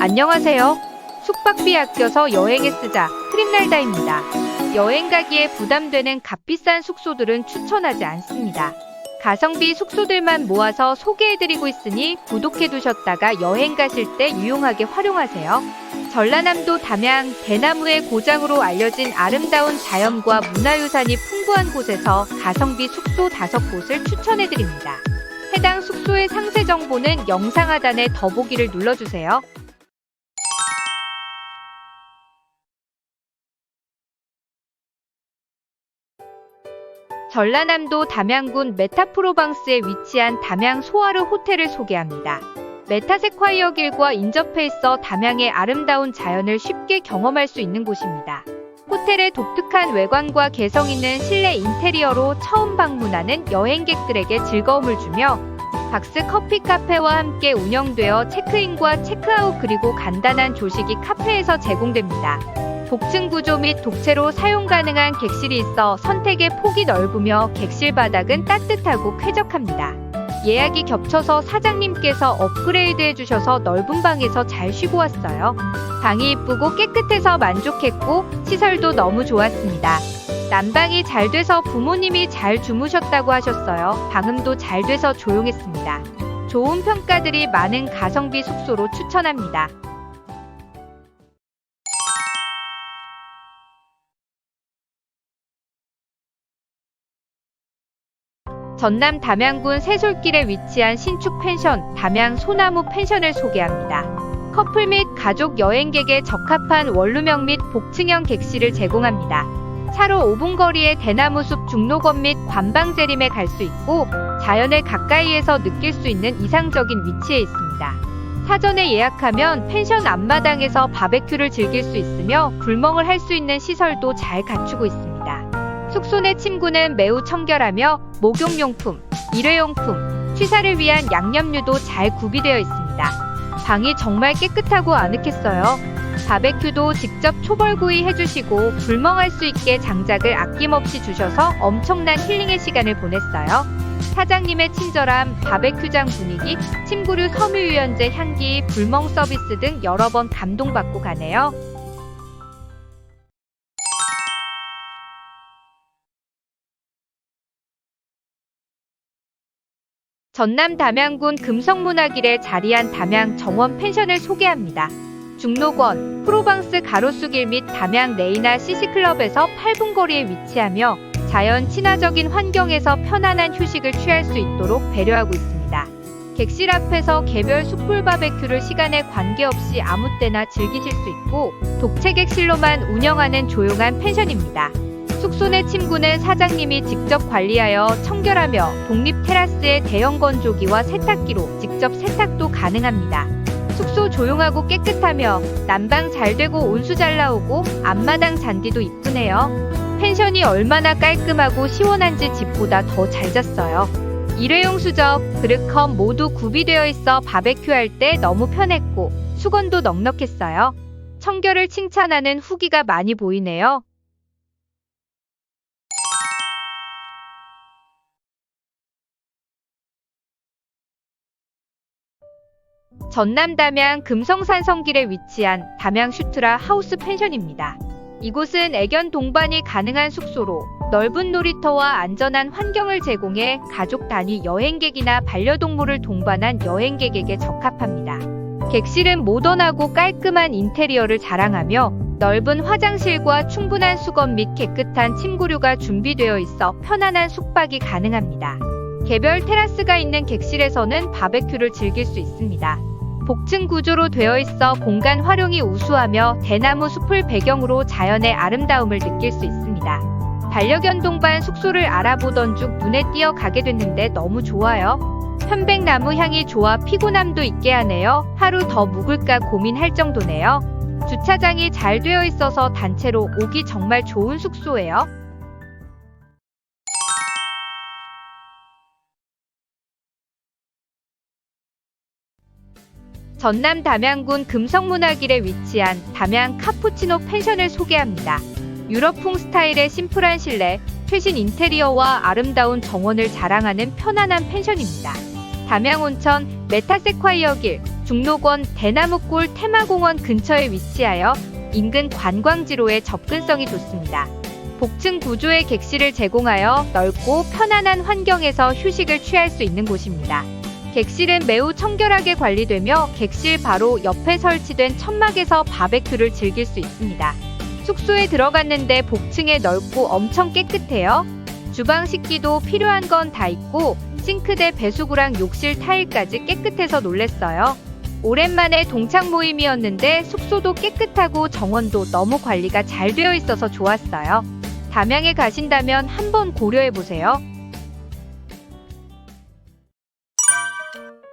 안녕하세요. 숙박비 아껴서 여행에 쓰자 트립날다입니다. 여행 가기에 부담되는 값비싼 숙소들은 추천하지 않습니다. 가성비 숙소들만 모아서 소개해드리고 있으니 구독해두셨다가 여행 가실 때 유용하게 활용하세요. 전라남도 담양 대나무의 고장으로 알려진 아름다운 자연과 문화유산이 풍부한 곳에서 가성비 숙소 5곳을 추천해드립니다. 해당 숙소의 상세 정보는 영상 하단에 더보기를 눌러주세요. 전라남도 담양군 메타프로방스에 위치한 담양 소아르 호텔을 소개합니다. 메타세콰이어 길과 인접해 있어 담양의 아름다운 자연을 쉽게 경험할 수 있는 곳입니다. 호텔의 독특한 외관과 개성 있는 실내 인테리어로 처음 방문하는 여행객들에게 즐거움을 주며 박스 커피 카페와 함께 운영되어 체크인과 체크아웃 그리고 간단한 조식이 카페에서 제공됩니다. 복층 구조 및 독채로 사용 가능한 객실이 있어 선택의 폭이 넓으며 객실 바닥은 따뜻하고 쾌적합니다. 예약이 겹쳐서 사장님께서 업그레이드 해주셔서 넓은 방에서 잘 쉬고 왔어요. 방이 이쁘고 깨끗해서 만족했고 시설도 너무 좋았습니다. 난방이 잘 돼서 부모님이 잘 주무셨다고 하셨어요. 방음도 잘 돼서 조용했습니다. 좋은 평가들이 많은 가성비 숙소로 추천합니다. 전남 담양군 세솔길에 위치한 신축 펜션 담양 소나무 펜션을 소개합니다. 커플 및 가족 여행객에 적합한 원룸형 및 복층형 객실을 제공합니다. 차로 5분 거리에 대나무숲 중로건 및 관방 재림에 갈 수 있고 자연을 가까이에서 느낄 수 있는 이상적인 위치에 있습니다. 사전에 예약하면 펜션 앞마당에서 바베큐를 즐길 수 있으며 불멍을 할 수 있는 시설도 잘 갖추고 있습니다. 숙소 내 침구는 매우 청결하며 목욕용품, 일회용품, 취사를 위한 양념류도 잘 구비되어 있습니다. 방이 정말 깨끗하고 아늑했어요. 바베큐도 직접 초벌구이 해주시고 불멍할 수 있게 장작을 아낌없이 주셔서 엄청난 힐링의 시간을 보냈어요. 사장님의 친절함, 바베큐장 분위기, 침구류 섬유유연제 향기, 불멍 서비스 등 여러 번 감동받고 가네요. 전남 담양군 금성문화길에 자리한 담양 정원 펜션을 소개합니다. 중로권, 프로방스 가로수길 및 담양 레이나 CC클럽에서 8분 거리에 위치하며 자연 친화적인 환경에서 편안한 휴식을 취할 수 있도록 배려하고 있습니다. 객실 앞에서 개별 숯불 바베큐를 시간에 관계없이 아무 때나 즐기실 수 있고 독채 객실로만 운영하는 조용한 펜션입니다. 숙소 내 침구는 사장님이 직접 관리하여 청결하며 독립 테라스에 대형 건조기와 세탁기로 직접 세탁도 가능합니다. 숙소 조용하고 깨끗하며 난방 잘 되고 온수 잘 나오고 앞마당 잔디도 이쁘네요. 펜션이 얼마나 깔끔하고 시원한지 집보다 더 잘 잤어요. 일회용 수저, 그릇컵 모두 구비되어 있어 바베큐 할 때 너무 편했고 수건도 넉넉했어요. 청결을 칭찬하는 후기가 많이 보이네요. 전남 담양 금성산 성길에 위치한 담양 슈트라 하우스 펜션입니다. 이곳은 애견 동반이 가능한 숙소로 넓은 놀이터와 안전한 환경을 제공해 가족 단위 여행객이나 반려동물을 동반한 여행객에게 적합합니다. 객실은 모던하고 깔끔한 인테리어를 자랑하며 넓은 화장실과 충분한 수건 및 깨끗한 침구류가 준비되어 있어 편안한 숙박이 가능합니다. 개별 테라스가 있는 객실에서는 바베큐를 즐길 수 있습니다. 복층 구조로 되어 있어 공간 활용이 우수하며 대나무 숲을 배경으로 자연의 아름다움을 느낄 수 있습니다. 반려견 동반 숙소를 알아보던 중 눈에 띄어 가게 됐는데 너무 좋아요. 편백나무 향이 좋아 피곤함도 있게 하네요. 하루 더 묵을까 고민할 정도네요. 주차장이 잘 되어 있어서 단체로 오기 정말 좋은 숙소예요. 전남 담양군 금성문화길에 위치한 담양 카푸치노 펜션을 소개합니다. 유럽풍 스타일의 심플한 실내, 최신 인테리어와 아름다운 정원을 자랑하는 편안한 펜션입니다. 담양 온천, 메타세콰이어 길, 중록원 대나무골 테마공원 근처에 위치하여 인근 관광지로의 접근성이 좋습니다. 복층 구조의 객실을 제공하여 넓고 편안한 환경에서 휴식을 취할 수 있는 곳입니다. 객실은 매우 청결하게 관리되며 객실 바로 옆에 설치된 천막에서 바베큐를 즐길 수 있습니다. 숙소에 들어갔는데 복층에 넓고 엄청 깨끗해요. 주방 식기도 필요한 건 다 있고 싱크대 배수구랑 욕실 타일까지 깨끗해서 놀랬어요. 오랜만에 동창 모임이었는데 숙소도 깨끗하고 정원도 너무 관리가 잘 되어 있어서 좋았어요. 담양에 가신다면 한번 고려해 보세요. Thank you.